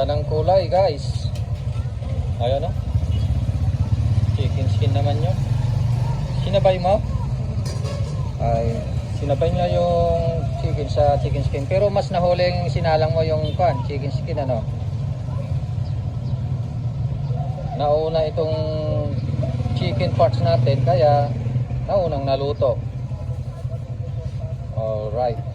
Ganda ng kulay guys. Ayan o. Chicken skin naman nyo. Sinabay mo? Ay, sinabay niya yung chicken sa chicken skin. Pero mas nahuling sinalang mo yung kan, chicken skin ano. Nauna itong chicken parts natin kaya naunang naluto. Alright.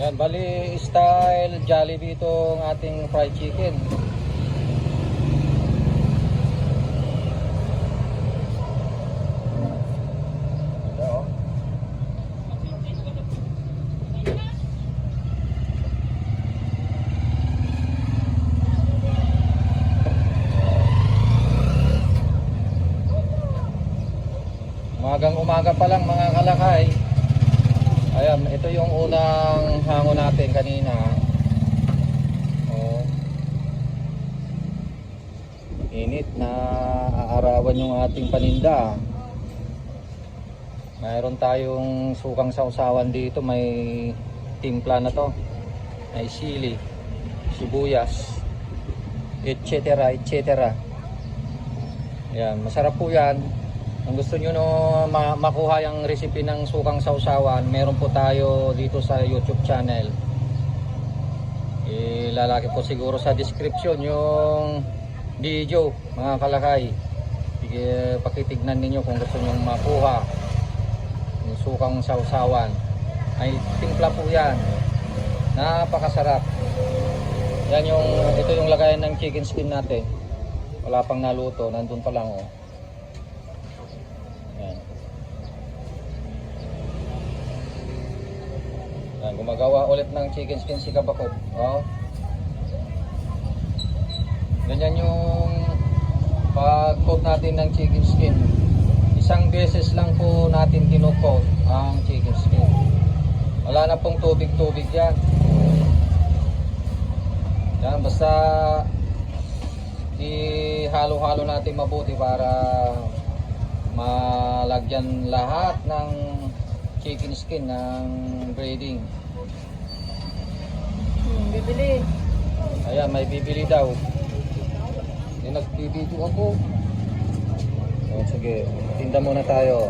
Yan, bali style Jollibee itong ating fried chicken. Oh. Umagang umaga pa lang mga kalakay. Ayan, ito yung unang hango natin kanina. Oh. Init na aarawan yung ating paninda. Mayroon tayong sukang sausawan dito, may timpla na to. May sili, sibuyas, etc. etc. Yan, masarap po yan. Kung gusto nyo no, ma- makuha yung recipe ng sukang sausawan, meron po tayo dito sa YouTube channel. Ilalaki po siguro sa description yung video, mga kalakay. Sige, pakitignan ninyo kung gusto nyo makuha yung sukang sausawan. Ay timpla po yan. Napakasarap. Yan yung, ito yung lagayan ng chicken skin natin. Wala pang naluto, nandun pa lang oh. Gumagawa ulit ng chicken skin si Kabakot. Oh. Ganyan yung pag-coat natin ng chicken skin. Isang beses lang po natin kinukot ang chicken skin. Wala na pong tubig-tubig yan. Yan, basta ihalo-halo natin mabuti para malagyan lahat ng chicken skin ng grading. Hmm, bibili. Ayan, may bibili daw. Yung nagbibideo ako. O, sige, tinda muna tayo.